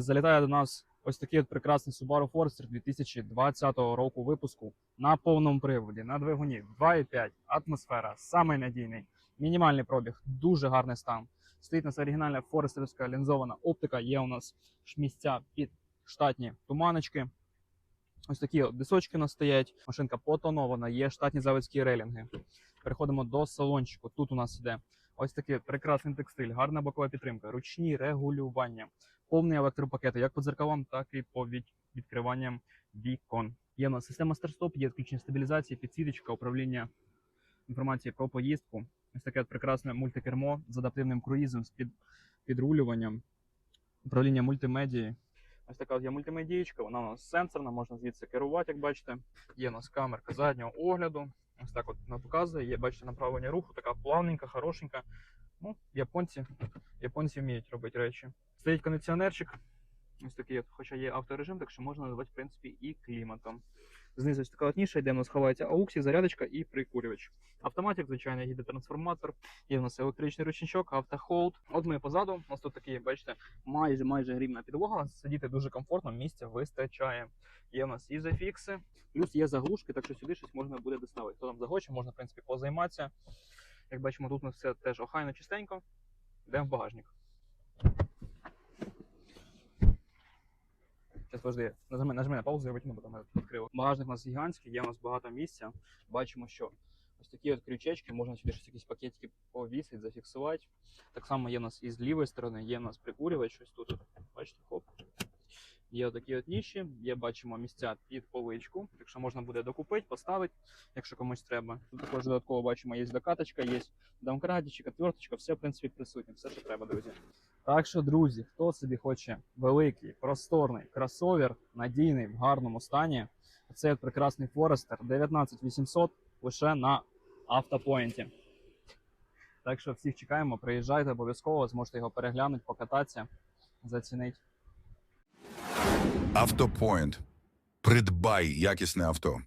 Залітає до нас ось такий от прекрасний Subaru Forester 2020 року випуску на повному приводі, на двигуні 2.5, атмосфера, самий надійний, мінімальний пробіг, дуже гарний стан. Стоїть у нас оригінальна форестерська лінзована оптика, є у нас місця під штатні туманочки. Ось такі от дисочки у нас стоять. Машинка потонована, є штатні заводські рейлінги. Переходимо до салончику. Тут у нас іде ось такий прекрасний текстиль, гарна бокова підтримка, ручні регулювання, повний електропакет як по дзеркалам, так і по від- відкриванням вікон. Є у нас система старт-стоп, є відключення стабілізації, підсвіточка, управління інформації про поїздку. Ось таке прекрасне мультикермо з адаптивним круїзом, з під, підрулюванням, управління мультимедії. Ось така є мультимедієчка, вона у нас сенсорна, можна звідси керувати, як бачите. Є у нас камерка заднього огляду. Ось так от вона показує. Є, бачите, направлення руху, така плавненька, хорошенька. Ну, японці, японці вміють робити речі. Стоїть кондиціонерчик. Ось такий, хоча є авторежим, так що можна назвати, в принципі, і кліматом. Знизу така от ніша, йде у нас ховається ауксі, зарядочка і прикурювач. Автоматик, звичайно, гідротрансформатор. Є в нас електричний ручничок, автохолд. От ми позаду. У нас тут такі, бачите, майже майже грібна підлога. Сидіти дуже комфортно, місця вистачає. Є в нас і зафікси, плюс є заглушки, так що сюди щось можна буде доставити. Хто там захоче, можна в принципі позайматися. Як бачимо, тут у нас все теж охайно чистенько. Йдемо в багажник. Подожди, нажми, нажми на паузу, я витягну, бо там відкрив. Багажник у нас гігантський, є у нас багато місця. Бачимо, що ось такі от крючечки, можна сюди щось якісь пакетики повісити, зафіксувати. Так само є у нас і з лівої сторони, є у нас прикурювач, щось тут. Бачите, хоп. Є такі от ніші, є бачимо місця під поличку, так що можна буде докупити, поставити, якщо комусь треба. Тут також додатково бачимо, є докаточка, є домкратичка, отверточка, все в принципі присутнє, все, що треба, друзі. Так що, друзі, хто собі хоче великий, просторний кросовер, надійний, в гарному стані, цей прекрасний Forester 19800 лише на автопоінті. Так що всіх чекаємо, приїжджайте обов'язково, зможете його переглянути, покататися, зацінити. Автопоінт. Придбай якісне авто.